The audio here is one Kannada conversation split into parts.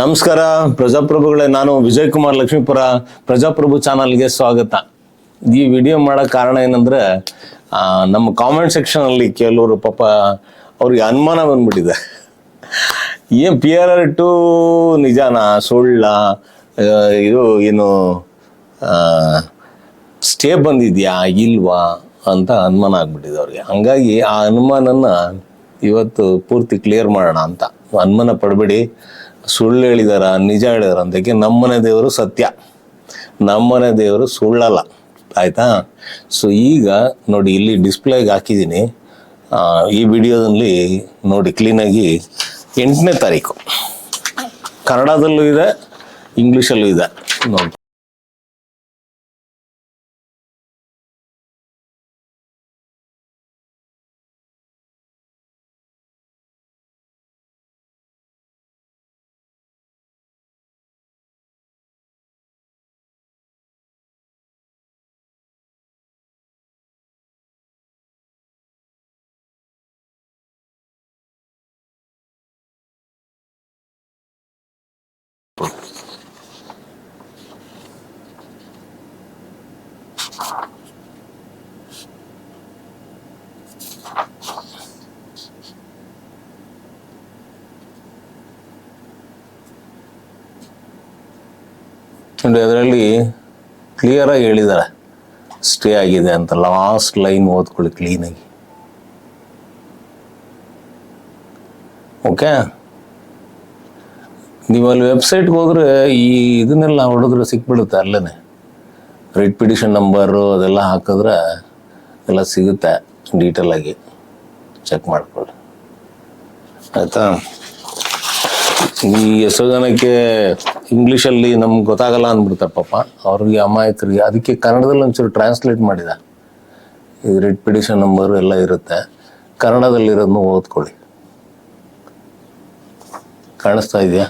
ನಮಸ್ಕಾರ, ಪ್ರಜಾಪ್ರಭುಗಳೇ, ನಾನು ವಿಜಯ್ ಕುಮಾರ್ ಲಕ್ಷ್ಮೀಪುರ, ಪ್ರಜಾಪ್ರಭು ಚಾನಲ್ಗೆ ಸ್ವಾಗತ. ಈ ವಿಡಿಯೋ ಮಾಡೋ ಕಾರಣ ಏನಂದ್ರೆ ನಮ್ಮ ಕಾಮೆಂಟ್ ಸೆಕ್ಷನ್ ಅಲ್ಲಿ ಕೆಲವರು ಪಾಪ ಅವ್ರಿಗೆ ಅನುಮಾನ ಬಂದ್ಬಿಟ್ಟಿದೆ. ಏನ್ ಪಿ ಆರ್ ಆರ್ ಟು ನಿಜಾನ, ಸುಳ್ಳ ಇದು ಏನು ಸ್ಟೇ ಬಂದಿದ್ಯಾ, ಇಲ್ವಾ ಅಂತ ಅನುಮಾನ ಆಗ್ಬಿಟ್ಟಿದೆ ಅವ್ರಿಗೆ. ಹಂಗಾಗಿ ಆ ಅನುಮಾನನ ಇವತ್ತು ಪೂರ್ತಿ ಕ್ಲಿಯರ್ ಮಾಡೋಣ ಅಂತ. ಅನುಮಾನ ಪಡಬೇಡಿ. ಸುಳ್ಳು ಹೇಳಿದಾರ, ನಿಜ ಹೇಳಿದಾರ ಅಂದಕ್ಕೆ ನಮ್ಮನೆ ದೇವರು ಸತ್ಯ. ನಮ್ಮನೆ ದೇವರು ಸುಳ್ಳಲ್ಲ. ಆಯ್ತಾ? ಸೊ ಈಗ ನೋಡಿ ಇಲ್ಲಿ ಡಿಸ್ಪ್ಲೇಗೆ ಹಾಕಿದ್ದೀನಿ. ಈ ವಿಡಿಯೋದಲ್ಲಿ ನೋಡಿ ಕ್ಲೀನಾಗಿ ಎಂಟನೇ ತಾರೀಕು. ಕನ್ನಡದಲ್ಲೂ ಇದೆ ಇಂಗ್ಲೀಷಲ್ಲೂ ಇದೆ. ನೋಡಿ ನೋಡಿ ಅದರಲ್ಲಿ ಕ್ಲಿಯರಾಗಿ ಹೇಳಿದ್ದಾರೆ ಸ್ಟೇ ಆಗಿದೆ ಅಂತ ಲಾಸ್ಟ್ ಲೈನ್ ಓದ್ಕೊಳ್ಳಿ ಕ್ಲೀನಾಗಿ ಓಕೆ ನೀವು ಅಲ್ಲಿ ವೆಬ್ಸೈಟ್ಗೆ ಹೋದ್ರೆ ಈ ಇದನ್ನೆಲ್ಲ ಹೊಡೆದ್ರೆ ಸಿಕ್ಬಿಡುತ್ತೆ ಅಲ್ಲೇ ರೆಡ್ ಪಿಟಿಷನ್ ನಂಬರು ಅದೆಲ್ಲ ಹಾಕಿದ್ರೆ ಎಲ್ಲ ಸಿಗುತ್ತೆ ಡೀಟೇಲ್ ಆಗಿ. ಚೆಕ್ ಮಾಡ್ಕೊಳ್ಳಿ. ಆಯಿತಾ? ಈ ಎಷ್ಟೋ ಜನಕ್ಕೆ ಇಂಗ್ಲೀಷಲ್ಲಿ ನಮ್ಗೆ ಗೊತ್ತಾಗಲ್ಲ ಅಂದ್ಬಿಡ್ತಾರೆ ಪಾಪ. ಅವ್ರಿಗೆ ಅಮಾಯಕರಿಗೆ, ಅದಕ್ಕೆ ಕನ್ನಡದಲ್ಲಿ ಒಂಚೂರು ಟ್ರಾನ್ಸ್ಲೇಟ್ ಮಾಡಿದ. ಈ ರೆಡ್ ಪಿಟಿಷನ್ ನಂಬರ್ ಎಲ್ಲ ಇರುತ್ತೆ. ಕನ್ನಡದಲ್ಲಿರೋದನ್ನು ಓದ್ಕೊಳ್ಳಿ. ಕಾಣಿಸ್ತಾ ಇದೆಯಾ?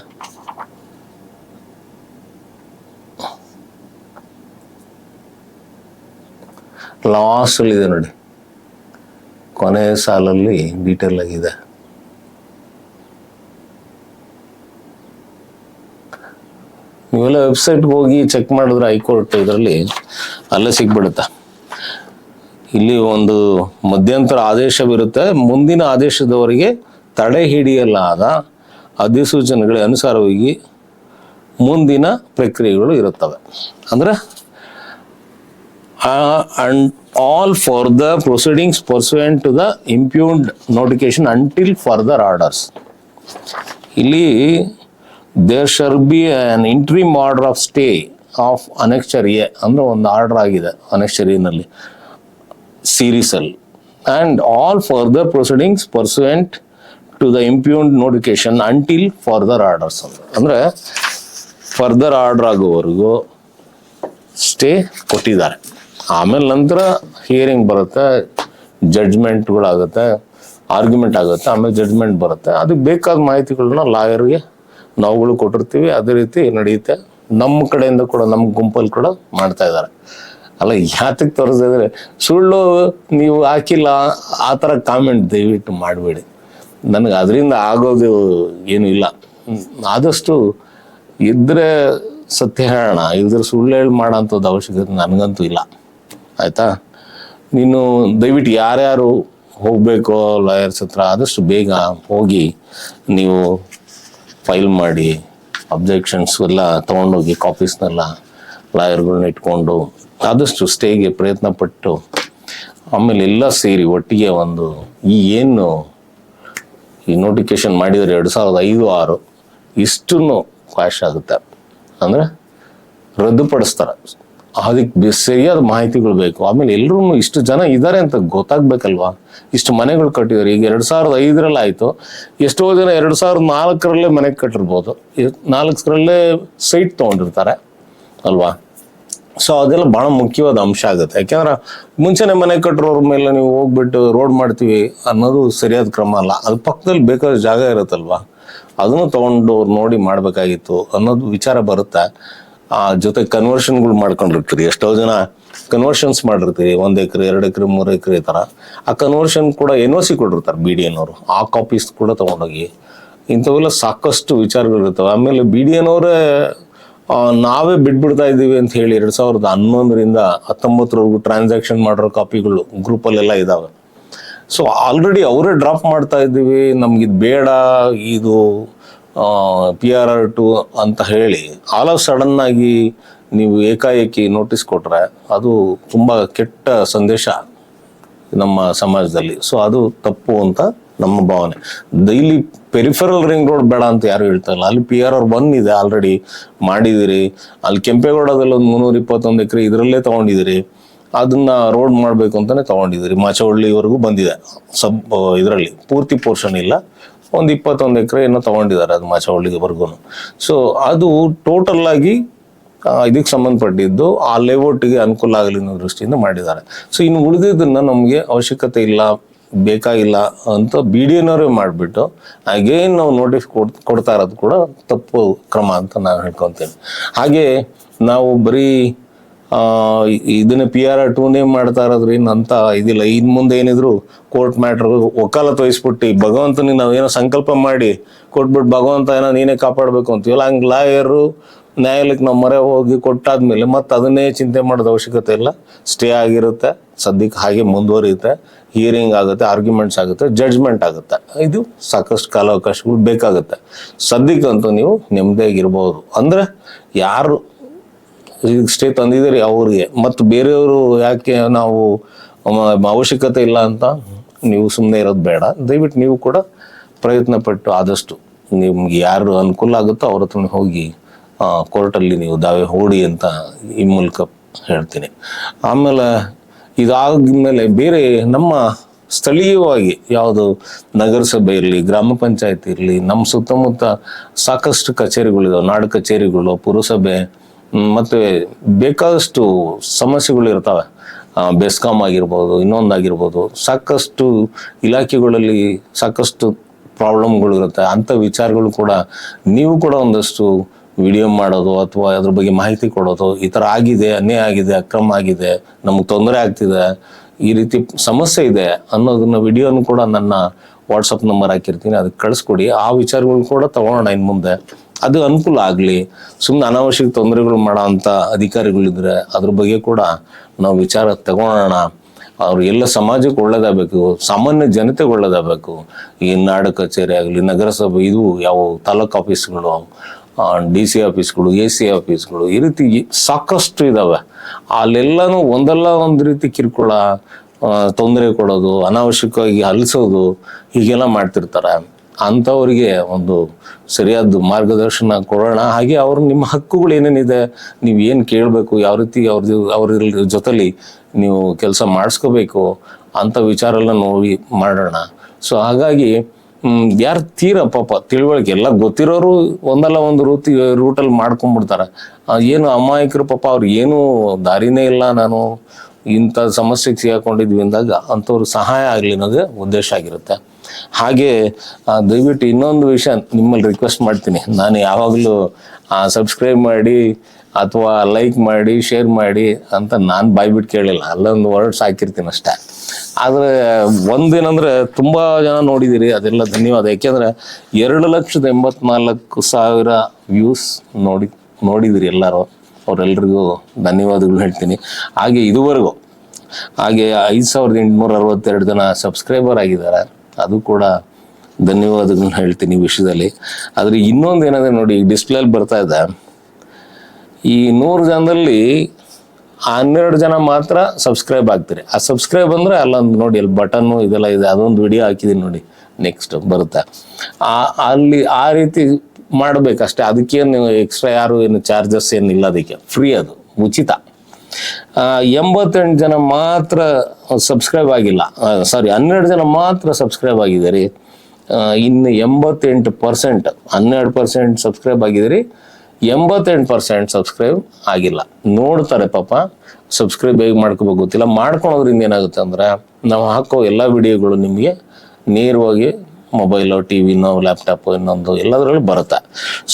ಲಾಸ್ಟಲ್ಲಿ ಇದೆ ನೋಡಿ. ಕೊನೆಯ ಸಾಲಲ್ಲಿ ಡೀಟೇಲ್ ಆಗಿದೆ. ನೀವೆಲ್ಲ ವೆಬ್ಸೈಟ್ಗೆ ಹೋಗಿ ಚೆಕ್ ಮಾಡಿದ್ರೆ ಹೈಕೋರ್ಟ್ ಇದರಲ್ಲಿ ಅಲ್ಲೇ ಸಿಗ್ಬಿಡುತ್ತೆ. ಇಲ್ಲಿ ಒಂದು ಮಧ್ಯಂತರ ಆದೇಶವಿರುತ್ತೆ. ಮುಂದಿನ ಆದೇಶದವರೆಗೆ ತಡೆ ಹಿಡಿಯಲಾದ ಅಧಿಸೂಚನೆಗಳ ಅನುಸಾರವಾಗಿ ಮುಂದಿನ ಪ್ರಕ್ರಿಯೆಗಳು ಇರುತ್ತವೆ. ಅಂದ್ರೆ and all for the proceedings pursuant to the impugned notification until further orders ಇಲ್ಲಿ there shall be an interim order of stay of annexure A ಅಂದ್ರೆ ಒಂದು ಆರ್ಡರ್ ಆಗಿದೆ ಅನೆಕ್ಚರ್ ಎನಲ್ಲಿ ಸೀರೀಸಲ್ಲಿ and all further proceedings pursuant to the impugned notification until further orders ಅಂದರೆ ಫರ್ದರ್ ಆರ್ಡರ್ ಆಗೋವರೆಗೂ ಸ್ಟೇ ಕೊಟ್ಟಿದ್ದಾರೆ. ಆಮೇಲೆ ನಂತರ ಹಿಯರಿಂಗ್ ಬರುತ್ತೆ ಜಡ್ಜ್ಮೆಂಟ್ಗಳಾಗುತ್ತೆ ಆರ್ಗ್ಯುಮೆಂಟ್ ಆಗುತ್ತೆ, ಆಮೇಲೆ ಜಡ್ಜ್ಮೆಂಟ್ ಬರುತ್ತೆ. ಅದಕ್ಕೆ ಬೇಕಾದ ಮಾಹಿತಿಗಳನ್ನ ಲಾಯರ್ಗೆ ನಾವುಗಳು ಕೊಟ್ಟಿರ್ತೀವಿ, ಅದೇ ರೀತಿ ನಡೆಯುತ್ತೆ. ನಮ್ಮ ಕಡೆಯಿಂದ ಕೂಡ ನಮ್ಮ ಗುಂಪಲ್ಲಿ ಕೂಡ ಮಾಡ್ತಾ ಇದ್ದಾರೆ. ಅಲ್ಲ, ಯಾತಕ್ಕೆ ತೋರಿಸಿದ್ರೆ ಸುಳ್ಳು ನೀವು ಹಾಕಿಲ್ಲ, ಆ ಥರ ಕಾಮೆಂಟ್ ದಯವಿಟ್ಟು ಮಾಡಬೇಡಿ. ನನಗೆ ಅದರಿಂದ ಆಗೋದು ಏನೂ ಇಲ್ಲ. ಆದಷ್ಟು ಇದ್ರೆ ಸತ್ಯ ಹೇಳೋಣ, ಇದ್ರೆ ಸುಳ್ಳು ಹೇಳಿ ಮಾಡೋಂಥದ್ದು ಅವಶ್ಯಕತೆ ನನಗಂತೂ ಇಲ್ಲ. ಆಯಿತಾ? ನೀನು ದಯವಿಟ್ಟು ಯಾರ್ಯಾರು ಹೋಗಬೇಕೋ ಲಾಯರ್ಸ್ ಹತ್ರ ಆದಷ್ಟು ಬೇಗ ಹೋಗಿ ನೀವು ಫೈಲ್ ಮಾಡಿ ಅಬ್ಜೆಕ್ಷನ್ಸ್ ಎಲ್ಲ ತೊಗೊಂಡೋಗಿ ಕಾಪೀಸ್ನೆಲ್ಲ ಲಾಯರ್ಗಳನ್ನ ಇಟ್ಕೊಂಡು ಆದಷ್ಟು ಸ್ಟೇಗೆ ಪ್ರಯತ್ನ ಪಟ್ಟು ಆಮೇಲೆ ಎಲ್ಲ ಸೇರಿ ಒಟ್ಟಿಗೆ ಒಂದು ಈ ಏನು ಈ ನೋಟಿಫಿಕೇಶನ್ ಮಾಡಿದರೆ ಎರಡು ಸಾವಿರದ ಐದು, ಆರು ಇಷ್ಟು ಕ್ವಾಶ್ ಆಗುತ್ತೆ. ಅಂದರೆ ರದ್ದುಪಡಿಸ್ತಾರೆ. ಅದಕ್ಕೆ ಸರಿಯಾದ ಮಾಹಿತಿಗಳು ಬೇಕು. ಆಮೇಲೆ ಎಲ್ಲರೂ ಇಷ್ಟು ಜನ ಇದ್ದಾರೆ ಅಂತ ಗೊತ್ತಾಗ್ಬೇಕಲ್ವಾ? ಇಷ್ಟು ಮನೆಗಳು ಕಟ್ಟಿದ್ದಾರೆ. ಈಗ ಎರಡು ಸಾವಿರದ ಐದರಲ್ಲಿ ಆಯಿತು. ಎಷ್ಟೋ ಜನ ಎರಡು ಸಾವಿರದ ನಾಲ್ಕರಲ್ಲೇ ಮನೆ ಕಟ್ಟಿರ್ಬೋದು. ನಾಲ್ಕರಲ್ಲೇ ಸೈಟ್ ತೊಗೊಂಡಿರ್ತಾರೆ. ಅಲ್ವಾ? ಸೊ ಅದೆಲ್ಲ ಭಾಳ ಮುಖ್ಯವಾದ ಅಂಶ ಆಗುತ್ತೆ. ಯಾಕೆಂದ್ರೆ ಮುಂಚೆನೆ ಮನೆ ಕಟ್ಟರೋರ ಮೇಲೆ ನೀವು ಹೋಗ್ಬಿಟ್ಟು ರೋಡ್ ಮಾಡ್ತೀವಿ ಅನ್ನೋದು ಸರಿಯಾದ ಕ್ರಮ ಅಲ್ಲ. ಅದು ಪಕ್ಕದಲ್ಲಿ ಬೇಕಾದ ಜಾಗ ಇರುತ್ತಲ್ವಾ? ಅದನ್ನು ತಗೊಂಡು ನೋಡಿ ಮಾಡಬೇಕಾಗಿತ್ತು ಅನ್ನೋದು ವಿಚಾರ ಬರುತ್ತೆ. ಆ, ಜೊತೆ ಕನ್ವರ್ಷನ್ಗಳು ಮಾಡ್ಕೊಂಡಿರ್ತೀರಿ. ಎಷ್ಟೋ ಜನ ಕನ್ವರ್ಷನ್ಸ್ ಮಾಡಿರ್ತೀರಿ. ಒಂದ್ ಎಕರೆ, ಎರಡು ಎಕರೆ, ಮೂರು ಎಕರೆ ಥರ ಆ ಕನ್ವರ್ಷನ್ ಕೂಡ ಎನ್ ಓ ಸಿ ಕೊಟ್ಟಿರ್ತಾರೆ ಬಿ ಡಿ ಎನ್ ಅವರು. ಆ ಕಾಪೀಸ್ ಕೂಡ ತಗೊಂಡೋಗಿ. ಇಂಥವೆಲ್ಲ ಸಾಕಷ್ಟು ವಿಚಾರಗಳಿರ್ತವೆ ಆಮೇಲೆ ಬಿ ಡಿ ಎನವರೇ ನಾವೇ ಬಿಟ್ಬಿಡ್ತಾ ಇದ್ದೀವಿ ಅಂತ ಹೇಳಿ ಎರಡು ಸಾವಿರದ ಹನ್ನೊಂದರಿಂದ ಹತ್ತೊಂಬತ್ತರವರೆಗೂ ಟ್ರಾನ್ಸಾಕ್ಷನ್ ಮಾಡಿರೋ ಕಾಪಿಗಳು ಗ್ರೂಪಲ್ಲೆಲ್ಲ ಇದ್ದಾವೆ ಸೊ ಆಲ್ರೆಡಿ ಅವರೇ ಡ್ರಾಪ್ ಮಾಡ್ತಾ ಇದ್ದೀವಿ. ನಮ್ಗೆ ಇದು ಬೇಡ. ಇದು ಪಿ ಆರ್ ಆರ್ ಟು ಅಂತ ಹೇಳಿ ಆಲ್ ಆಫ್ ಸಡನ್ ಆಗಿ ನೀವು ಏಕಾಏಕಿ ನೋಟಿಸ್ ಕೊಟ್ಟರೆ ಅದು ತುಂಬ ಕೆಟ್ಟ ಸಂದೇಶ ನಮ್ಮ ಸಮಾಜದಲ್ಲಿ. ಸೊ ಅದು ತಪ್ಪು ಅಂತ ನಮ್ಮ ಭಾವನೆ. ಡೈಲಿ ಪೆರಿಫರಲ್ ರಿಂಗ್ ರೋಡ್ ಬೇಡ ಅಂತ ಯಾರು ಹೇಳ್ತಾ ಇಲ್ಲ. ಅಲ್ಲಿ ಪಿ ಆರ್ ಆರ್ ಒನ್ ಇದೆ ಆಲ್ರೆಡಿ ಮಾಡಿದಿರಿ ಅಲ್ಲಿ ಕೆಂಪೇಗೌಡದಲ್ಲಿ ಒಂದು ಮುನ್ನೂರ ಇಪ್ಪತ್ತೊಂದು ಎಕರೆ ಇದರಲ್ಲೇ ತಗೊಂಡಿದ್ದೀರಿ. ಅದನ್ನ ರೋಡ್ ಮಾಡಬೇಕು ಅಂತಾನೆ ತಗೊಂಡಿದ್ದೀರಿ. ಮಾಚವಳ್ಳಿವರೆಗೂ ಬಂದಿದೆ. ಸಬ್, ಇದರಲ್ಲಿ ಪೂರ್ತಿ ಪೋರ್ಷನ್ ಇಲ್ಲ. ಒಂದು ಇಪ್ಪತ್ತೊಂದು ಎಕರೆ ಏನೋ ತಗೊಂಡಿದ್ದಾರೆ ಅದು ಮಾಚವಳ್ಳಿವರೆಗೂ ಸೊ ಅದು ಟೋಟಲ್ ಆಗಿ ಇದಕ್ಕೆ ಸಂಬಂಧಪಟ್ಟಿದ್ದು ಆ ಲೇಔಟ್ಗೆ ಅನುಕೂಲ ಆಗಲಿ ಅನ್ನೋ ದೃಷ್ಟಿಯಿಂದ ಮಾಡಿದ್ದಾರೆ. ಸೊ ಇನ್ನು ಉಳಿದಿದ್ದನ್ನ ನಮಗೆ ಅವಶ್ಯಕತೆ ಇಲ್ಲ ಬೇಕಾಗಿಲ್ಲ ಅಂತ ಬಿ ಡಿ ಎನವರೇ ಮಾಡಿಬಿಟ್ಟು ಅಗೇನ್ ನಾವು ನೋಟಿಸ್ ಕೊಡ್, ಕೊಡ್ತಾ ಇರೋದು ಕೂಡ ತಪ್ಪು ಕ್ರಮ ಅಂತ ನಾನು ಹೇಳ್ಕೊತೀನಿ ಹಾಗೆ ನಾವು ಬರೀ ಇದನ್ನ ಪಿ ಆರ್ ಆರ್ ಟೂನೇ ಮಾಡ್ತಾ ಇರೋದ್ರಿ ಅಂತ ಇದಿಲ್ಲ. ಇನ್ ಮುಂದೆ ಏನಿದ್ರು ಕೋರ್ಟ್ ಮ್ಯಾಟ್ರ್ ಒಕ್ಕಾಲತ್ ವಹಿಸ್ಬಿಟ್ಟು ಭಗವಂತನಿಗೆ ನಾವೇನೋ ಸಂಕಲ್ಪ ಮಾಡಿ ಕೊಟ್ಬಿಟ್ಟು ಭಗವಂತ ಏನೋ ನೀನೇ ಕಾಪಾಡಬೇಕು ಅಂತೀವಲ್ಲ ಹಂಗೆ ಲಾಯರು, ನ್ಯಾಯಾಲಯಕ್ಕೆ ನಾವು ಮೊರೆ ಹೋಗಿ ಕೊಟ್ಟಾದ್ಮೇಲೆ ಮತ್ತೆ ಅದನ್ನೇ ಚಿಂತೆ ಮಾಡೋದು ಅವಶ್ಯಕತೆ ಇಲ್ಲ. ಸ್ಟೇ ಆಗಿರುತ್ತೆ. ಸದ್ಯಕ್ಕೆ ಹಾಗೆ ಮುಂದುವರಿಯುತ್ತೆ. ಹಿಯರಿಂಗ್ ಆಗುತ್ತೆ ಆರ್ಗ್ಯುಮೆಂಟ್ಸ್ ಆಗುತ್ತೆ ಜಡ್ಜ್ಮೆಂಟ್ ಆಗುತ್ತೆ. ಇದು ಸಾಕಷ್ಟು ಕಾಲಾವಕಾಶಗಳು ಬೇಕಾಗುತ್ತೆ. ಸದ್ಯಕ್ಕಂತೂ ನೀವು ನೆಮ್ಮದಿಯಾಗಿರ್ಬೋದು ಅಂದ್ರೆ ಯಾರು ಈಗ ಸ್ಟೇ ತಂದಿದ್ದೀರಿ ಅವ್ರಿಗೆ. ಮತ್ತು ಬೇರೆಯವರು ಯಾಕೆ ನಾವು ಅವಶ್ಯಕತೆ ಇಲ್ಲ ಅಂತ ನೀವು ಸುಮ್ಮನೆ ಇರೋದು ಬೇಡ. ದಯವಿಟ್ಟು ನೀವು ಕೂಡ ಪ್ರಯತ್ನ ಪಟ್ಟು ಆದಷ್ಟು ನಿಮ್ಗೆ ಯಾರು ಅನುಕೂಲ ಆಗುತ್ತೋ ಅವ್ರ ಹತ್ರ ಹೋಗಿ ಕೋರ್ಟಲ್ಲಿ ನೀವು ದಾವೆ ಹೂಡಿ ಅಂತ ಈ ಮೂಲಕ ಹೇಳ್ತೀನಿ. ಆಮೇಲೆ ಇದಾದ್ಮೇಲೆ ಬೇರೆ ನಮ್ಮ ಸ್ಥಳೀಯವಾಗಿ ಯಾವುದು ನಗರಸಭೆ ಇರಲಿ, ಗ್ರಾಮ ಪಂಚಾಯತ್ ಇರಲಿ ನಮ್ಮ ಸುತ್ತಮುತ್ತ ಸಾಕಷ್ಟು ಕಚೇರಿಗಳಿದಾವೆ. ನಾಡು ಕಚೇರಿಗಳು, ಪುರಸಭೆ ಮತ್ತೆ ಬೇಕಾದಷ್ಟು ಸಮಸ್ಯೆಗಳು ಇರ್ತವೆ. ಬೆಸ್ಕಾಮ್ ಬೆಸ್ಕಾಂ ಆಗಿರ್ಬೋದು, ಇನ್ನೊಂದಾಗಿರ್ಬೋದು, ಸಾಕಷ್ಟು ಇಲಾಖೆಗಳಲ್ಲಿ ಸಾಕಷ್ಟು ಪ್ರಾಬ್ಲಮ್ಗಳು ಇರುತ್ತೆ. ಅಂಥ ವಿಚಾರಗಳು ಕೂಡ ನೀವು ಕೂಡ ಒಂದಷ್ಟು ವಿಡಿಯೋ ಮಾಡೋದು ಅಥವಾ ಅದ್ರ ಬಗ್ಗೆ ಮಾಹಿತಿ ಕೊಡೋದು ಈ ಥರ ಆಗಿದೆ, ಅನ್ಯಾಯ ಆಗಿದೆ, ಅಕ್ರಮ ಆಗಿದೆ, ನಮಗೆ ತೊಂದರೆ ಆಗ್ತಿದೆ, ಈ ರೀತಿ ಸಮಸ್ಯೆ ಇದೆ ಅನ್ನೋದನ್ನ ವಿಡಿಯೋನು ಕೂಡ ನನ್ನ ವಾಟ್ಸಪ್ ನಂಬರ್ ಹಾಕಿರ್ತೀನಿ. ಅದಕ್ಕೆ ಕಳಿಸ್ಕೊಡಿ. ಆ ವಿಚಾರಗಳು ಕೂಡ ತಗೊಳ್ಳೋಣ ಇನ್ನು ಮುಂದೆ. ಅದು ಅನುಕೂಲ ಆಗಲಿ ಸುಮ್ಮನೆ ಅನಾವಶ್ಯಕ ತೊಂದರೆಗಳು ಮಾಡೋ ಅಂಥ ಅಧಿಕಾರಿಗಳಿದ್ರೆ ಅದ್ರ ಬಗ್ಗೆ ಕೂಡ ನಾವು ವಿಚಾರ ತಗೊಳ್ಳೋಣ ಅವ್ರು ಎಲ್ಲ ಸಮಾಜಕ್ಕೆ ಒಳ್ಳೇದಾಗಬೇಕು, ಸಾಮಾನ್ಯ ಜನತೆಗೆ ಒಳ್ಳೇದಾಗಬೇಕು. ಈ ನಾಡು ಕಚೇರಿ ಆಗಲಿ, ನಗರಸಭೆ, ಇದು ಯಾವ ತಾಲೂಕು ಆಫೀಸ್ಗಳು ಡಿ ಸಿ ಆಫೀಸ್ಗಳು, ಎ ಸಿ ಆಫೀಸ್ಗಳು, ಈ ರೀತಿ ಸಾಕಷ್ಟು ಇದ್ದಾವೆ ಅಲ್ಲೆಲ್ಲನೂ ಒಂದಲ್ಲ ಒಂದು ರೀತಿ ಕಿರುಕುಳ ತೊಂದರೆ ಕೊಡೋದು, ಅನಾವಶ್ಯಕವಾಗಿ ಹಲಿಸೋದು, ಹೀಗೆಲ್ಲ ಮಾಡ್ತಿರ್ತಾರೆ. ಅಂಥವ್ರಿಗೆ ಒಂದು ಸರಿಯಾದ ಮಾರ್ಗದರ್ಶನ ಕೊಡೋಣ. ಹಾಗೆ ಅವ್ರ ನಿಮ್ಮ ಹಕ್ಕುಗಳು ಏನೇನಿದೆ, ನೀವು ಏನು ಕೇಳಬೇಕು, ಯಾವ ರೀತಿ ಅವ್ರದ್ದು ಅವ್ರ ಜೊತೆಲಿ ನೀವು ಕೆಲಸ ಮಾಡಿಸ್ಕೋಬೇಕು ಅಂಥ ವಿಚಾರ ಎಲ್ಲ ನೋಡಿ ಮಾಡೋಣ. ಸೊ ಹಾಗಾಗಿ ಯಾರು ತೀರ ಪಾಪ ತಿಳುವಳಿಕೆ ಎಲ್ಲ ಗೊತ್ತಿರೋರು ಒಂದಲ್ಲ ಒಂದು ರೂತಿ, ರೂಟಲ್ಲಿ ಮಾಡ್ಕೊಂಡ್ಬಿಡ್ತಾರೆ ಏನು ಅಮಾಯಕರು ಪಾಪ ಅವ್ರಿಗೆ ಏನು ದಾರಿನೇ ಇಲ್ಲ ನಾನು, ಇಂಥ ಸಮಸ್ಯೆಗೆ ಸಿಗಾಕೊಂಡಿದ್ವಿ ಅಂದಾಗ ಅಂಥವ್ರು ಸಹಾಯ ಆಗಲಿ ಅನ್ನೋದೇ ಉದ್ದೇಶ ಆಗಿರುತ್ತೆ. ಹಾಗೆ ದಯವಿಟ್ಟು ಇನ್ನೊಂದು ವಿಷಯ ನಿಮ್ಮಲ್ಲಿ ರಿಕ್ವೆಸ್ಟ್ ಮಾಡ್ತೀನಿ. ನಾನು ಯಾವಾಗಲೂ ಸಬ್ಸ್ಕ್ರೈಬ್ ಮಾಡಿ, ಅಥವಾ ಲೈಕ್ ಮಾಡಿ ಶೇರ್ ಮಾಡಿ ಅಂತ ನಾನು ಬಾಯ್ಬಿಟ್ಟು ಕೇಳಿಲ್ಲ. ಅಲ್ಲೊಂದು ವರ್ಡ್ಸ್ ಹಾಕಿರ್ತೀನಿ ಅಷ್ಟೇ. ಆದರೆ ಒಂದೇನಂದ್ರೆ ತುಂಬ ಜನ ನೋಡಿದ್ದೀರಿ ಅದೆಲ್ಲ ಧನ್ಯವಾದ. ಯಾಕೆಂದ್ರೆ ಎರಡು ಲಕ್ಷದ ಎಂಬತ್ನಾಲ್ಕು ಸಾವಿರ ವ್ಯೂಸ್ ನೋಡಿ, ನೋಡಿದಿರಿ ಎಲ್ಲರೂ. ಅವರೆಲ್ಲರಿಗೂ ಧನ್ಯವಾದಗಳು ಹೇಳ್ತೀನಿ. ಹಾಗೆ ಇದುವರೆಗೂ, ಹಾಗೆ ಐದು ಸಾವಿರದ ಎಂಟುನೂರ ಅರವತ್ತೆರಡು ಜನ ಸಬ್ಸ್ಕ್ರೈಬರ್ ಆಗಿದ್ದಾರೆ. ಅದು ಕೂಡ ಧನ್ಯವಾದಗಳನ್ನ ಹೇಳ್ತೀನಿ ಈ ವಿಷಯದಲ್ಲಿ. ಆದರೆ ಇನ್ನೊಂದು ಏನಂದ್ರೆ ನೋಡಿ ಡಿಸ್ಪ್ಲೇಲಿ ಬರ್ತಾ ಇದೆ. ಈ ನೂರು ಜನದಲ್ಲಿ ಹನ್ನೆರಡು ಜನ ಮಾತ್ರ ಸಬ್ಸ್ಕ್ರೈಬ್ ಆಗ್ತೀರಿ. ಆ ಸಬ್ಸ್ಕ್ರೈಬ್ ಅಂದರೆ ಅಲ್ಲೊಂದು ನೋಡಿ, ಅಲ್ಲಿ ಬಟನ್ನು ಇದೆಲ್ಲ ಇದೆ, ಅದೊಂದು ವಿಡಿಯೋ ಹಾಕಿದ್ದೀನಿ ನೋಡಿ ನೆಕ್ಸ್ಟ್ ಬರುತ್ತೆ. ಆ, ಅಲ್ಲಿ ಆ ರೀತಿ ಮಾಡಬೇಕಷ್ಟೇ. ಅದಕ್ಕೇನು ಎಕ್ಸ್ಟ್ರಾ ಯಾರು ಏನು ಚಾರ್ಜಸ್ ಏನಿಲ್ಲ ಅದಕ್ಕೆ. ಫ್ರೀ ಅದು, ಉಚಿತ. ಎಂಬತ್ತೆಂಟು ಜನ ಮಾತ್ರ ಸಬ್ಸ್ಕ್ರೈಬ್ ಆಗಿಲ್ಲ. ಸಾರಿ ಹನ್ನೆರಡು ಜನ ಮಾತ್ರ ಸಬ್ಸ್ಕ್ರೈಬ್ ಆಗಿದ್ದೀರಿ. ಇನ್ನು ಎಂಬತ್ತೆಂಟು ಪರ್ಸೆಂಟ್ ಹನ್ನೆರಡು ಪರ್ಸೆಂಟ್ ಸಬ್ಸ್ಕ್ರೈಬ್ ಆಗಿದ್ದೀರಿ. ಎಂಬತ್ತೆಂಟು ಪರ್ಸೆಂಟ್ ಸಬ್ಸ್ಕ್ರೈಬ್ ಆಗಿಲ್ಲ. ನೋಡ್ತಾರೆ ಪಾಪ ಸಬ್ಸ್ಕ್ರೈಬ್ ಹೇಗೆ ಮಾಡ್ಕೋಬೇಕು ಗೊತ್ತಿಲ್ಲ. ಮಾಡ್ಕೊಳೋದ್ರಿಂದ ಏನಾಗುತ್ತೆ ಅಂದ್ರೆ, ನಾವು ಹಾಕೋ ಎಲ್ಲ ವಿಡಿಯೋಗಳು ನಿಮಗೆ ನೇರವಾಗಿ ಮೊಬೈಲು ಟಿ ವಿನೋ ಲ್ಯಾಪ್ಟಾಪ್ ಇನ್ನೊಂದು ಎಲ್ಲದರಲ್ಲೂ ಬರುತ್ತೆ.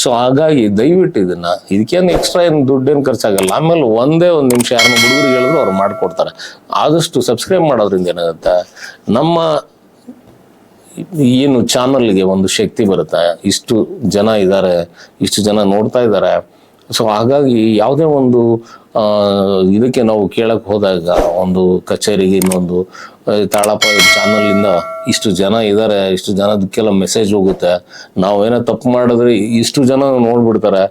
ಸೊ ಹಾಗಾಗಿ ದಯವಿಟ್ಟು ಇದನ್ನ, ಇದಕ್ಕೇನು ಎಕ್ಸ್ಟ್ರಾ ಏನು ದುಡ್ಡೇನು ಖರ್ಚಾಗಲ್ಲ. ಆಮೇಲೆ ಒಂದೇ ಒಂದು ನಿಮಿಷ ಯಾರನ್ನ ಹುಡುಗರಿಗೆ ಹೇಳಿದ್ರು ಅವ್ರು ಮಾಡಿಕೊಡ್ತಾರೆ. ಆದಷ್ಟು ಸಬ್ಸ್ಕ್ರೈಬ್ ಮಾಡೋದ್ರಿಂದ ಏನಾಗುತ್ತೆ? ನಮ್ಮ ಏನು ಚಾನಲ್ಗೆ ಒಂದು ಶಕ್ತಿ ಬರುತ್ತೆ. ಇಷ್ಟು ಜನ ಇದ್ದಾರೆ ಇಷ್ಟು ಜನ ನೋಡ್ತಾ ಇದ್ದಾರೆ ಸೊ ಹಾಗಾಗಿ ಯಾವುದೇ ಒಂದು ಇದಕ್ಕೆ ನಾವು ಕೇಳಕ್ ಹೋದಾಗ ಒಂದು ಕಚೇರಿಗೆ ಇನ್ನೊಂದು ತಾಳಪ್ಪ ಚಾನಲಿಂದ ಇಷ್ಟು ಜನ ಇದ್ದಾರೆ ಇಷ್ಟು ಜನದಕ್ಕೆಲ್ಲ ಮೆಸೇಜ್ ಹೋಗುತ್ತೆ. ನಾವೇನೋ ತಪ್ಪು ಮಾಡಿದ್ರೆ ಇಷ್ಟು ಜನ ನೋಡ್ಬಿಡ್ತಾರೆ.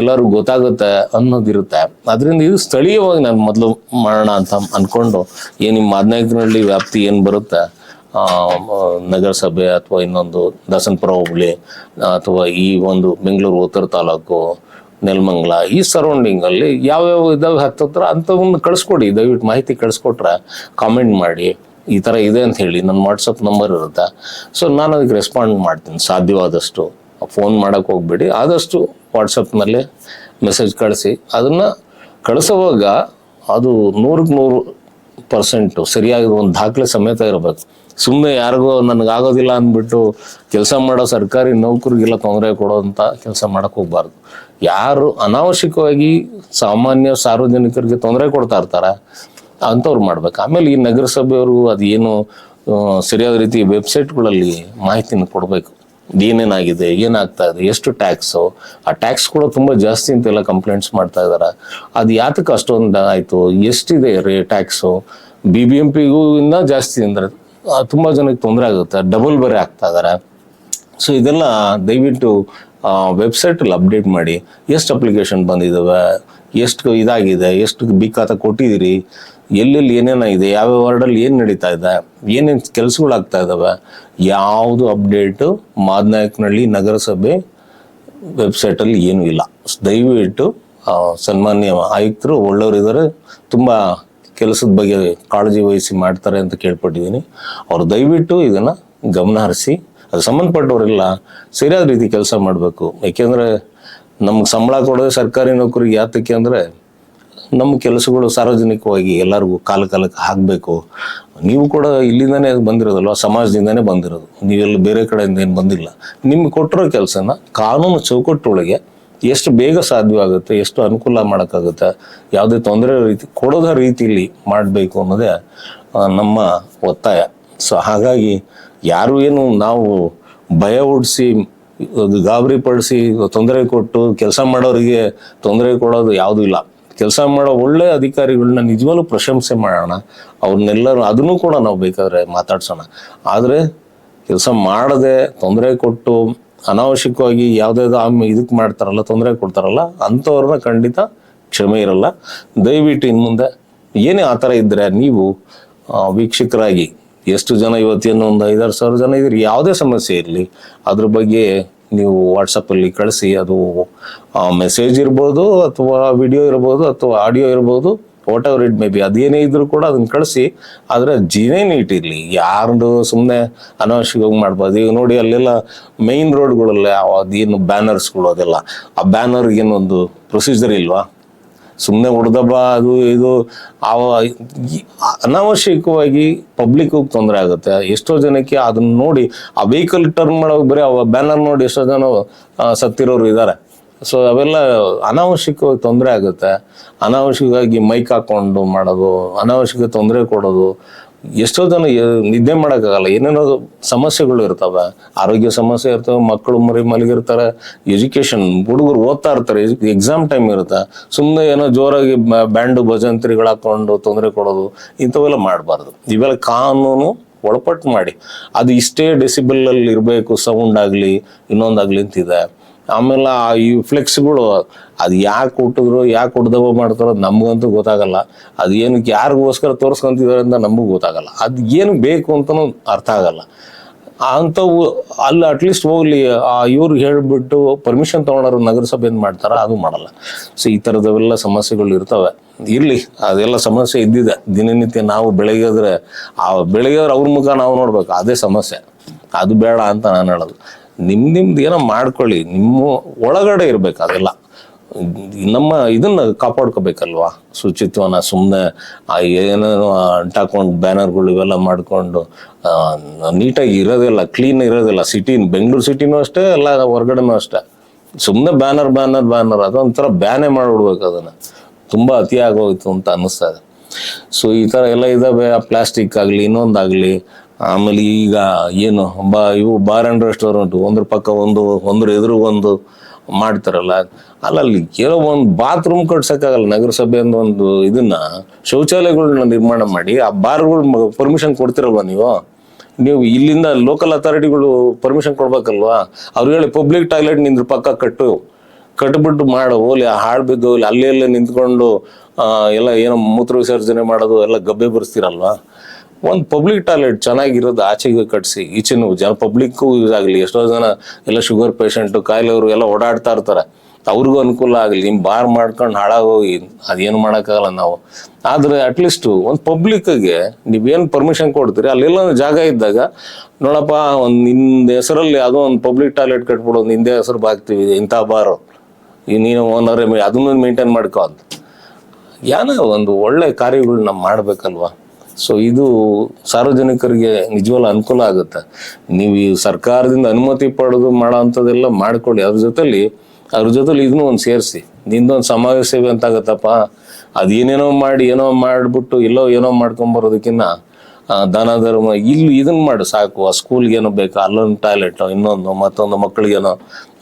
ಎಲ್ಲರೂ ಗೊತ್ತಾಗುತ್ತೆ ಅನ್ನೋದಿರುತ್ತೆ. ಅದರಿಂದ ಇದು ಸ್ಥಳೀಯವಾಗಿ ನಾನು ಮೊದಲು ಮಾಡೋಣ ಅಂತ ಅಂದ್ಕೊಂಡು ಏನು ನಿಮ್ಮ ಹದಿನೈದರಲ್ಲಿ ವ್ಯಾಪ್ತಿ ಏನು ಬರುತ್ತೆ? ನಗರಸಭೆ ಅಥವಾ ಇನ್ನೊಂದು ದಾಸನಪುರ ಹೋಬಳಿ, ಅಥವಾ ಈ ಒಂದು ಬೆಂಗಳೂರು, ಉತ್ತರ ತಾಲೂಕು ನೆಲಮಂಗಲ, ಈ ಸರೌಂಡಿಂಗಲ್ಲಿ ಯಾವ್ಯಾವ ಇದಾವೆ ಹತ್ತತ್ರ ಅಂಥವನ್ನ ಕಳಿಸ್ಕೊಡಿ. ದಯವಿಟ್ಟು ಮಾಹಿತಿ ಕಳಿಸ್ಕೊಟ್ರೆ ಕಾಮೆಂಟ್ ಮಾಡಿ. ಈ ಥರ ಇದೆ ಅಂತ ಹೇಳಿ. ನನ್ನ ವಾಟ್ಸಪ್ ನಂಬರ್ ಇರುತ್ತೆ? ಸೊ ನಾನು ಅದಕ್ಕೆ ರೆಸ್ಪಾಂಡ್ ಮಾಡ್ತೀನಿ. ಸಾಧ್ಯವಾದಷ್ಟು ಫೋನ್ ಮಾಡೋಕ್ಕೆ ಹೋಗ್ಬೇಡಿ. ಆದಷ್ಟು ವಾಟ್ಸಪ್ನಲ್ಲಿ ಮೆಸೇಜ್ ಕಳಿಸಿ. ಅದನ್ನು ಕಳಿಸೋವಾಗ ಅದು ನೂರಕ್ಕೆ ನೂರು ಪರ್ಸೆಂಟು ಸರಿಯಾಗಿ ಒಂದು ದಾಖಲೆ ಸಮೇತ ಇರಬೇಕು. ಸುಮ್ಮನೆ ಯಾರಿಗೋ ನನಗಾಗೋದಿಲ್ಲ ಅಂದ್ಬಿಟ್ಟು ಕೆಲಸ ಮಾಡೋ ಸರ್ಕಾರಿ ನೌಕರಿಗೆಲ್ಲ ತೊಂದರೆ ಕೊಡೋಂಥ ಕೆಲಸ ಮಾಡೋಕ್ಕೆ ಹೋಗ್ಬಾರ್ದು. ಯಾರು ಅನಾವಶ್ಯಕವಾಗಿ ಸಾಮಾನ್ಯ ಸಾರ್ವಜನಿಕರಿಗೆ ತೊಂದರೆ ಕೊಡ್ತಾ ಇರ್ತಾರ ಅಂಥವ್ರು ಮಾಡ್ಬೇಕು. ಆಮೇಲೆ ಈ ನಗರಸಭೆಯವರು ಅದೇನು ಸರಿಯಾದ ರೀತಿ ವೆಬ್ಸೈಟ್ಗಳಲ್ಲಿ ಮಾಹಿತಿನ ಕೊಡಬೇಕು. ಏನೇನಾಗಿದೆ, ಏನಾಗ್ತಾ ಇದೆ, ಎಷ್ಟು ಟ್ಯಾಕ್ಸು, ಆ ಟ್ಯಾಕ್ಸ್ ಕೂಡ ತುಂಬ ಜಾಸ್ತಿ ಅಂತೆಲ್ಲ ಕಂಪ್ಲೇಂಟ್ಸ್ ಮಾಡ್ತಾ ಇದ್ದಾರೆ ಅದು ಯಾತಕ್ಕೆ ಅಷ್ಟೊಂದು ಆಯಿತು, ಎಷ್ಟಿದೆ ರೇ, ಟ್ಯಾಕ್ಸು? ಬಿ ಬಿ ಎಂ ಪಿಗೂ ಇಂದ ಜಾಸ್ತಿ ಅಂದರೆ ತುಂಬ ಜನಕ್ಕೆ ತೊಂದರೆ ಆಗುತ್ತೆ, ಡಬಲ್ ಬರೆ ಆಗ್ತಾ ಇದ್ದಾರೆ ಸೊ ಇದೆಲ್ಲ ದಯವಿಟ್ಟು ವೆಬ್ಸೈಟಲ್ಲಿ ಅಪ್ಡೇಟ್ ಮಾಡಿ ಎಷ್ಟು ಅಪ್ಲಿಕೇಶನ್ ಬಂದಿದ್ದಾವೆ ಎಷ್ಟು ಇದಾಗಿದೆ, ಎಷ್ಟು ಬಿಕ್ಕಾತ ಕೊಟ್ಟಿದ್ದೀರಿ ಎಲ್ಲೆಲ್ಲಿ ಏನೇನಾಗಿದೆ ಯಾವ್ಯಾವ ವಾರ್ಡಲ್ಲಿ ಏನು ನಡೀತಾ ಇದೆ, ಏನೇನು ಕೆಲಸಗಳಾಗ್ತಾ ಇದ್ದಾವೆ ಯಾವುದು ಅಪ್ಡೇಟು ಮಾದನಾಯಕನಹಳ್ಳಿ ನಗರಸಭೆ ವೆಬ್ಸೈಟಲ್ಲಿ ಏನೂ ಇಲ್ಲ. ದಯವಿಟ್ಟು ಸನ್ಮಾನ್ಯ ಆಯುಕ್ತರು ಒಳ್ಳೆಯವರಿದ್ದಾರೆ ತುಂಬ ಕೆಲಸದ ಬಗ್ಗೆ ಕಾಳಜಿ ವಹಿಸಿ ಮಾಡ್ತಾರೆ ಅಂತ ಕೇಳ್ಪಟ್ಟಿದ್ದೀನಿ. ಅವ್ರು ದಯವಿಟ್ಟು ಇದನ್ನು ಗಮನ ಹರಿಸಿ ಅದು ಸಂಬಂಧಪಟ್ಟವರೆಲ್ಲ ಸರಿಯಾದ ರೀತಿ ಕೆಲಸ ಮಾಡಬೇಕು. ಯಾಕೆಂದರೆ ನಮ್ಗೆ ಸಂಬಳ ಕೊಡೋದೇ ಸರ್ಕಾರಿ ನೌಕರಿಗೆ ಯಾತಕ್ಕೆ ಅಂದರೆ ನಮ್ಮ ಕೆಲಸಗಳು ಸಾರ್ವಜನಿಕವಾಗಿ ಎಲ್ಲರಿಗೂ ಕಾಲ ಕಾಲಕ್ಕೆ ಹಾಕಬೇಕು ನೀವು ಕೂಡ ಇಲ್ಲಿಂದನೇ ಬಂದಿರೋದಲ್ವ? ಸಮಾಜದಿಂದನೇ ಬಂದಿರೋದು. ನೀವೆಲ್ಲ ಬೇರೆ ಕಡೆಯಿಂದ ಏನು ಬಂದಿಲ್ಲ. ನಿಮ್ಗೆ ಕೊಟ್ಟಿರೋ ಕೆಲಸನ ಕಾನೂನು ಚೌಕಟ್ಟೊಳಗೆ ಎಷ್ಟು ಬೇಗ ಸಾಧ್ಯವಾಗುತ್ತೆ ಎಷ್ಟು ಅನುಕೂಲ ಮಾಡೋಕ್ಕಾಗುತ್ತೆ, ಯಾವುದೇ ತೊಂದರೆ ರೀತಿ ಕೊಡೋದ ರೀತಿಯಲ್ಲಿ ಮಾಡಬೇಕು ಅನ್ನೋದೇ ನಮ್ಮ ಒತ್ತಾಯ. ಸೊ ಹಾಗಾಗಿ ಯಾರು ಏನು ನಾವು ಭಯ ಹುಡ್ಸಿ, ಗಾಬರಿ ಪಡಿಸಿ ತೊಂದರೆ ಕೊಟ್ಟು ಕೆಲಸ ಮಾಡೋರಿಗೆ ತೊಂದರೆ ಕೊಡೋದು ಯಾವುದೂ ಇಲ್ಲ. ಕೆಲಸ ಮಾಡೋ ಒಳ್ಳೆ ಅಧಿಕಾರಿಗಳನ್ನ ನಿಜವಾಗ್ಲೂ ಪ್ರಶಂಸೆ ಮಾಡೋಣ. ಅವ್ರನ್ನೆಲ್ಲರೂ ಅದನ್ನು ಕೂಡ ನಾವು ಬೇಕಾದ್ರೆ ಮಾತಾಡ್ಸೋಣ. ಆದರೆ ಕೆಲಸ ಮಾಡದೆ ತೊಂದರೆ ಕೊಟ್ಟು ಅನಾವಶ್ಯಕವಾಗಿ ಯಾವುದಾದ್ರು ಆಮ್ ಇದಕ್ಕೆ ಮಾಡ್ತಾರಲ್ಲ, ತೊಂದರೆ ಕೊಡ್ತಾರಲ್ಲ, ಅಂಥವ್ರನ್ನ ಖಂಡಿತ ಕ್ಷಮೆ ಇರಲ್ಲ. ದಯವಿಟ್ಟು ಇನ್ನು ಮುಂದೆ ಏನೇ ಆ ಥರ ಇದ್ದರೆ ನೀವು ವೀಕ್ಷಕರಾಗಿ ಎಷ್ಟು ಜನ ಇವತ್ತೇನು ಒಂದು ಐದಾರು ಸಾವಿರ ಜನ ಇದ್ರೆ ಯಾವುದೇ ಸಮಸ್ಯೆ ಇರಲಿ. ಅದ್ರ ಬಗ್ಗೆ ನೀವು ವಾಟ್ಸಪ್ಪಲ್ಲಿ ಕಳಿಸಿ, ಅದು ಮೆಸೇಜ್ ಇರ್ಬೋದು ಅಥವಾ ವಿಡಿಯೋ ಇರ್ಬೋದು ಅಥವಾ ಆಡಿಯೋ ಇರ್ಬೋದು whatever it may be ಅದೇನೇ ಇದ್ರೂ ಕೂಡ ಅದನ್ನ ಕಳಿಸಿ. ಆದರೆ ಜೀನೇನು ನೀಟ್ ಇರಲಿ. ಯಾರ್ದು ಸುಮ್ಮನೆ ಅನಾವಶ್ಯಕವಾಗಿ ಮಾಡ್ಬೋದು. ಈಗ ನೋಡಿ, ಅಲ್ಲೆಲ್ಲ ಮೈನ್ ರೋಡ್ಗಳಲ್ಲೇ ಅದೇನು ಬ್ಯಾನರ್ಸ್ಗಳು ಅದೆಲ್ಲ. ಆ ಬ್ಯಾನರ್ಗೇನೊಂದು ಪ್ರೊಸೀಜರ್ ಇಲ್ವಾ? ಸುಮ್ಮನೆ ಹೊಡೆದಬ್ಬ, ಅದು ಇದು, ಅವ ಅನಾವಶ್ಯಕವಾಗಿ ಪಬ್ಲಿಕ್ ತೊಂದರೆ ಆಗುತ್ತೆ. ಎಷ್ಟೋ ಜನಕ್ಕೆ ಅದನ್ನ ನೋಡಿ, ಆ ವೆಹಿಕಲ್ ಟರ್ನ್ ಮಾಡೋ ಬರೀ ಆ ಬ್ಯಾನರ್ ನೋಡಿ ಎಷ್ಟೋ ಜನ ಸತ್ತಿರೋರು ಇದ್ದಾರೆ ಸೊ ಅವೆಲ್ಲ ಅನಾವಶ್ಯಕವಾಗಿ ತೊಂದರೆ ಆಗುತ್ತೆ. ಅನಾವಶ್ಯಕವಾಗಿ ಮೈಕ್ ಹಾಕೊಂಡು ಮಾಡೋದು, ಅನಾವಶ್ಯಕ ತೊಂದರೆ ಕೊಡೋದು ಎಷ್ಟೋ ಜನ ನಿದ್ದೆ ಮಾಡೋಕ್ಕಾಗಲ್ಲ. ಏನೇನೋ ಸಮಸ್ಯೆಗಳು ಇರ್ತವೆ. ಆರೋಗ್ಯ ಸಮಸ್ಯೆ ಇರ್ತವೆ, ಮಕ್ಕಳು ಮರಿ ಮಲಗಿರ್ತಾರೆ, ಎಜುಕೇಷನ್ ಹುಡುಗರು ಓದ್ತಾ ಇರ್ತಾರೆ ಎಕ್ಸಾಮ್ ಟೈಮ್ ಇರುತ್ತೆ. ಸುಮ್ಮನೆ ಏನೋ ಜೋರಾಗಿ ಬ್ಯಾಂಡು ಭಜಂತ್ರಿಗಳು ಹಾಕೊಂಡು ತೊಂದರೆ ಕೊಡೋದು, ಇಂಥವೆಲ್ಲ ಮಾಡಬಾರ್ದು. ಇವೆಲ್ಲ ಕಾನೂನು ಒಳಪಟ್ಟು ಮಾಡಿ. ಅದು ಇಷ್ಟೇ ಡೆಸಿಬಲ್ ಅಲ್ಲಿ ಇರಬೇಕು ಸೌಂಡ್ ಆಗಲಿ ಇನ್ನೊಂದಾಗ್ಲಿ ಅಂತಿದೆ. ಆಮೇಲೆ ಆ ಈ ಫ್ಲೆಕ್ಸ್ಗಳು ಅದು. ಯಾಕೆ ಕೊಟ್ಟಿದ್ರು, ಯಾಕೆ ಹುಡ್ದವ ಮಾಡ್ತಾರೋ ನಮಗಂತೂ ಗೊತ್ತಾಗಲ್ಲ. ಅದು ಏನಕ್ಕೆ ಯಾರಿಗೋಸ್ಕರ ತೋರಿಸ್ಕೊಂತಿದ್ದಾರೆ ಅಂತ ನಮಗೂ ಗೊತ್ತಾಗಲ್ಲ. ಅದು ಏನು ಬೇಕು ಅಂತಲೂ ಅರ್ಥ ಆಗಲ್ಲ. ಅಂಥವು ಅಲ್ಲಿ ಅಟ್ಲೀಸ್ಟ್ ಹೋಗಲಿ, ಆ ಇವ್ರಿಗೆ ಹೇಳಿಬಿಟ್ಟು ಪರ್ಮಿಷನ್ ತೊಗೊಂಡವ್ರು ಏನು ಮಾಡ್ತಾರ, ಅದು ಮಾಡಲ್ಲ. ಸೊ ಈ ಥರದವೆಲ್ಲ ಸಮಸ್ಯೆಗಳು ಇರ್ತವೆ. ಇರಲಿ, ಅದೆಲ್ಲ ಸಮಸ್ಯೆ ಇದ್ದಿದೆ. ದಿನನಿತ್ಯ ನಾವು ಬೆಳಗ್ಗೆದ್ರೆ ಆ ಬೆಳಗ್ಗೆದ್ರೆ ಅವ್ರ ಮುಖ ನಾವು ನೋಡ್ಬೇಕು. ಅದೇ ಸಮಸ್ಯೆ. ಅದು ಬೇಡ ಅಂತ ನಾನು ಹೇಳೋದು. ನಿಮ್ ನಿಮ್ದು ಏನೋ ಮಾಡ್ಕೊಳ್ಳಿ. ನಿಮ್ಮ ಒಳಗಡೆ ಇರ್ಬೇಕು ಅದೆಲ್ಲ. ನಮ್ಮ ಇದನ್ನ ಕಾಪಾಡ್ಕೋಬೇಕಲ್ವಾ? ಶುಚಿತ್ವನ ಸುಮ್ಮನೆ ಏನೇನೋ ಅಂಟಾಕೊಂಡು ಬ್ಯಾನರ್ಗಳು ಇವೆಲ್ಲ ಮಾಡಿಕೊಂಡು ನೀಟಾಗಿ ಇರೋದಿಲ್ಲ, ಕ್ಲೀನ್ ಇರೋದಿಲ್ಲ. ಸಿಟಿ ಬೆಂಗಳೂರು ಸಿಟಿನೂ ಅಷ್ಟೇ, ಎಲ್ಲ ಹೊರಗಡೆನೂ ಅಷ್ಟೇ. ಸುಮ್ಮನೆ ಬ್ಯಾನರ್ ಬ್ಯಾನರ್ ಬ್ಯಾನರ್, ಅದೊಂಥರ ಬ್ಯಾನೇ ಮಾಡಿಬಿಡ್ಬೇಕು ಅದನ್ನು. ತುಂಬ ಅತಿ ಆಗೋಯ್ತು ಅಂತ ಅನ್ನಿಸ್ತದೆ ಸೊ ಈ ಥರ ಎಲ್ಲ ಇದಾವೆ. ಪ್ಲಾಸ್ಟಿಕ್ ಆಗಲಿ, ಇನ್ನೊಂದಾಗಲಿ ಆಮೇಲೆ ಈಗ ಏನು, ಬಾ, ಇವು ಬಾರ್ ಆ್ಯಂಡ್ ರೆಸ್ಟೋರೆಂಟ್ ಒಂದ್ರ ಪಕ್ಕ ಒಂದು, ಒಂದ್ರ ಎದುರು ಒಂದು ಮಾಡ್ತಾರಲ್ಲ, ಅಲ್ಲಲ್ಲಿ ಏನೋ ಒಂದು ಬಾತ್ರೂಮ್ ಕಟ್ಸೋಕ್ಕಾಗಲ್ಲ ಅಂದ ಒಂದು ಇದನ್ನ ಶೌಚಾಲಯಗಳನ್ನ ನಿರ್ಮಾಣ ಮಾಡಿ, ಆ ಬಾರ್ಗಳು ಪರ್ಮಿಷನ್ ಕೊಡ್ತಿರಲ್ವಾ ನೀವು? ನೀವು ಇಲ್ಲಿಂದ ಲೋಕಲ್ ಅಥಾರಿಟಿಗಳು ಪರ್ಮಿಷನ್ ಕೊಡ್ಬೇಕಲ್ವಾ? ಅವ್ರು ಹೇಳಿ ಪಬ್ಲಿಕ್ ಟಾಯ್ಲೆಟ್ ನಿಂದ್ರ ಪಕ್ಕ ಕಟ್ಟು, ಕಟ್ಬಿಟ್ಟು ಮಾಡು ಆ ಹಾಳು ಬಿದ್ದು ಅಲ್ಲಿ ಅಲ್ಲೇ ನಿಂತ್ಕೊಂಡು ಎಲ್ಲ ಏನೋ ಮೂತ್ರ ವಿಸರ್ಜನೆ ಮಾಡೋದು, ಎಲ್ಲ ಗಬ್ಬೆ ಬರ್ಸ್ತೀರಲ್ವಾ? ಒಂದು ಪಬ್ಲಿಕ್ ಟಾಯ್ಲೆಟ್ ಚೆನ್ನಾಗಿರೋದು ಆಚೆಗೆ ಕಟ್ಸಿ, ಈಚೆನೂ ಜನ ಪಬ್ಲಿಕ್ಕು ಯೂಸ್ ಆಗಲಿ. ಎಷ್ಟೋ ಜನ ಎಲ್ಲ ಶುಗರ್ ಪೇಷಂಟು ಕಾಯಿಲೆಯವರು ಎಲ್ಲ ಓಡಾಡ್ತಾ ಇರ್ತಾರೆ. ಅವ್ರಿಗೂ ಅನುಕೂಲ ಆಗಲಿ. ನಿಮ್ಮ ಬಾರ್ ಮಾಡ್ಕೊಂಡು ಹಾಳಾಗೋಗಿ ಅದೇನು ಮಾಡೋಕ್ಕಾಗಲ್ಲ ನಾವು. ಆದರೆ ಅಟ್ಲೀಸ್ಟು ಒಂದು ಪಬ್ಲಿಕ್ಗೆ ನೀವೇನು ಪರ್ಮಿಷನ್ ಕೊಡ್ತೀರಿ? ಅಲ್ಲೆಲ್ಲ ಜಾಗ ಇದ್ದಾಗ, ನೋಡಪ್ಪ, ಒಂದು ನಿಂದ ಹೆಸರಲ್ಲಿ ಯಾವುದೋ ಒಂದು ಪಬ್ಲಿಕ್ ಟಾಯ್ಲೆಟ್ ಕಟ್ಬಿಡೋದು ನಿಂದೇ ಹೆಸರು ಬಾಗ್ತೀವಿ ಇಂಥ ಬಾರು ನೀನು ಓನರ್ ಅದನ್ನು ಮೇಂಟೈನ್ ಮಾಡ್ಕೊ ಅಂತ. ಏನೋ ಒಂದು ಒಳ್ಳೆ ಕಾರ್ಯಗಳನ್ನ ಮಾಡಬೇಕಲ್ವಾ? ಸೊ ಇದು ಸಾರ್ವಜನಿಕರಿಗೆ ನಿಜವಲ್ಲ ಅನುಕೂಲ ಆಗುತ್ತೆ. ನೀವು ಈ ಸರ್ಕಾರದಿಂದ ಅನುಮತಿ ಪಡೆದು ಮಾಡೋ ಅಂಥದ್ದೆಲ್ಲ ಮಾಡ್ಕೊಳ್ಳಿ. ಅದ್ರ ಜೊತೆಲಿ ಅದ್ರ ಜೊತೆಲಿ ಇದನ್ನು ಒಂದು ಸೇರಿಸಿ. ನಿಂದೊಂದು ಸಮಾಜ ಸೇವೆ ಅಂತ ಆಗತ್ತಪ್ಪ. ಅದೇನೇನೋ ಮಾಡಿ ಏನೋ ಮಾಡಿಬಿಟ್ಟು ಎಲ್ಲೋ ಏನೋ ಮಾಡ್ಕೊಂಬರೋದಕ್ಕಿಂತ ಆ, ದಾನ ಧರ್ಮ ಇಲ್ಲಿ ಇದನ್ನ ಮಾಡು ಸಾಕು. ಆ ಸ್ಕೂಲ್ಗೆ ಏನೋ ಬೇಕು ಅಲ್ಲೊಂದು ಟಾಯ್ಲೆಟ್ ಇನ್ನೊಂದು ಮತ್ತೊಂದು ಮಕ್ಕಳಿಗೇನೋ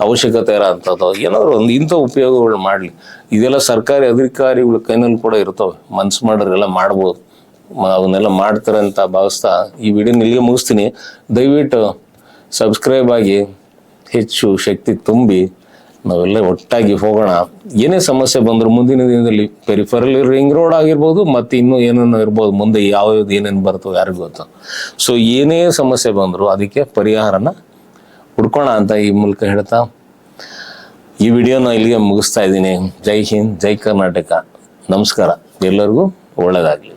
ಅವಶ್ಯಕತೆ ಇರೋ ಅಂಥದ್ದು ಏನಾದ್ರು ಒಂದು ಇಂಥ ಉಪಯೋಗಗಳು ಮಾಡಲಿ. ಇದೆಲ್ಲ ಸರ್ಕಾರಿ ಅಧಿಕಾರಿಗಳ ಕೈನಲ್ಲಿ ಕೂಡ ಇರ್ತವೆ. ಮನ್ಸು ಮಾಡೋರೆಲ್ಲ ಮಾಡ್ಬೋದು. ಅವನ್ನೆಲ್ಲ ಮಾಡ್ತಾರೆ ಅಂತ ಭಾವಿಸ್ತಾ ಈ ವಿಡಿಯೋನ ಇಲ್ಲಿಗೆ ಮುಗಿಸ್ತೀನಿ. ದಯವಿಟ್ಟು ಸಬ್ಸ್ಕ್ರೈಬ್ ಆಗಿ, ಹೆಚ್ಚು ಶಕ್ತಿ ತುಂಬಿ, ನಾವೆಲ್ಲ ಒಟ್ಟಾಗಿ ಹೋಗೋಣ. ಏನೇ ಸಮಸ್ಯೆ ಬಂದರೂ ಮುಂದಿನ ದಿನದಲ್ಲಿ ಪೆರಿಫರಲ್ ರಿಂಗ್ ರೋಡ್ ಆಗಿರ್ಬೋದು, ಮತ್ತು ಇನ್ನೂ ಏನೇನೋ ಇರ್ಬೋದು, ಮುಂದೆ ಯಾವ್ಯಾವ್ದು ಏನೇನು ಬರ್ತವೆ ಯಾರಿಗೂ ಗೊತ್ತು. ಸೊ ಏನೇ ಸಮಸ್ಯೆ ಬಂದರೂ ಅದಕ್ಕೆ ಪರಿಹಾರನ ಹುಡ್ಕೋಣ ಅಂತ ಈ ಮೂಲಕ ಹೇಳ್ತಾ, ಈ ವಿಡಿಯೋನ ಇಲ್ಲಿಗೆ ಮುಗಿಸ್ತಾ ಇದ್ದೀನಿ. ಜೈ ಹಿಂದ್, ಜೈ ಕರ್ನಾಟಕ. ನಮಸ್ಕಾರ. ಎಲ್ಲರಿಗೂ ಒಳ್ಳೆಯದಾಗಲಿ